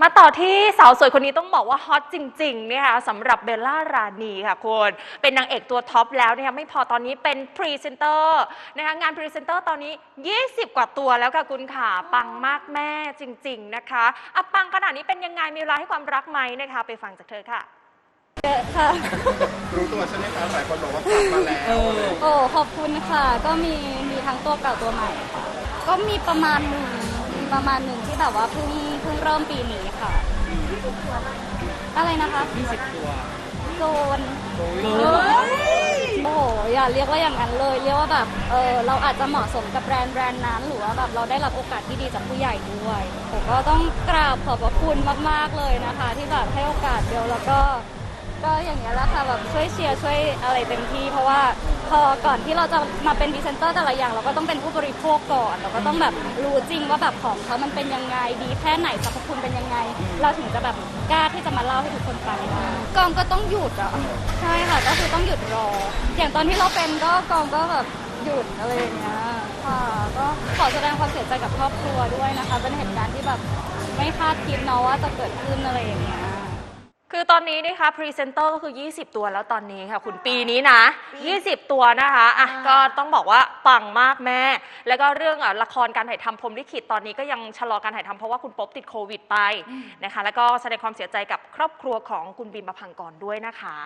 มาต่อที่สาวสวยคนนี้ต้องบอกว่าฮอตจริงๆเนี่ยค่ะสำหรับเบลล่ารานีค่ะคุณเป็นนางเอกตัวท็อปแล้วนะคะไม่พอตอนนี้เป็นพรีเซนเตอร์นะคะงานพรีเซนเตอร์ตอนนี้ 20 กว่าตัวแล้วค่ะคุณค่ะ ปังมากแม่จริง ๆนะคะอะปังขนาดนี้เป็นยังไงมีเวลาให้ความรักไหมนะคะ ไปฟังจากเธอค่ะ เยอะค่ะ รู้ตัวใช่ไหมคะหลายคนบอกว่ากลับมาแล้ว โอ้ ขอบคุณค่ะ ก็มีมีทั้งตัวเก่าตัวใหม่ค่ะก็มีประมาณหนึ่งมี ประมาณหนึ่งที่แบบว่าเพิ่งเพิ่งเริ่มปีนี้ค่ะ อะไรนะคะ20ตัวโกนโอ้โหอย่าเรียกว่าอย่างนั้นเลย เรียกว่าแบบเออเราอาจจะเหมาะสมกับแบรนด์แบรนด์นั้น หรือว่าแบบเราได้รับโอกาสที่ดีจากผู้ใหญ่ด้วยผมก็ต้องกราบขอบพระคุณมาก ๆ เลยนะคะ ที่แบบให้โอกาสเบลแล้วก็ ก็อย่างเงี้ยแหละค่ะแบบช่วยเชียร์ช่วยอะไรเต็มที่เพราะว่าพ อก่อนที่เราจะมาเป็นพรีเซนเตอร์แต่ละอย่าง เราก็ต้องเป็นผู้บริโภคก่อน เราก็ต้องแบบรู้จริงว่าแบบของเขามันเป็นยังไงดีแค่ไหนสรรพคุณเป็นยังไง เราถึงจะแบบกล้าที่จะมาเล่าให้ทุกคนฟังได้กองก็ต้องหยุดอะใช่ค่ะก็คือต้องหยุดรอ อย่างตอนที่เราเป็นก็กองก็แบบหยุดอะไรอย่างเงี้ยค่ะก็ขอแสดงความเสียใจกับครอบครัวด้วยนะคะ เป็นเหตุการณ์ที่แบบไม่คาดคิดเนาะว่าจะเกิดขึ้นอะไรอย่างเงี้ย คือตอนนี้นะคะพรีเซนเตอร์ก็คือ 20 ตัวแล้วตอนนี้ค่ะ คุณปีนี้นะ 20 ตัวนะคะอะก็ต้องบอกว่าปังมากแม่ แล้วก็เรื่องอะละครการถ่ายทำพรหมลิขิตตอนนี้ก็ยังชะลอการถ่ายทำเพราะว่าคุณป๊อบติดโควิดไปนะคะ แล้วก็แสดงความเสียใจกับครอบครัวของคุณบิมประพังกรด้วยนะคะ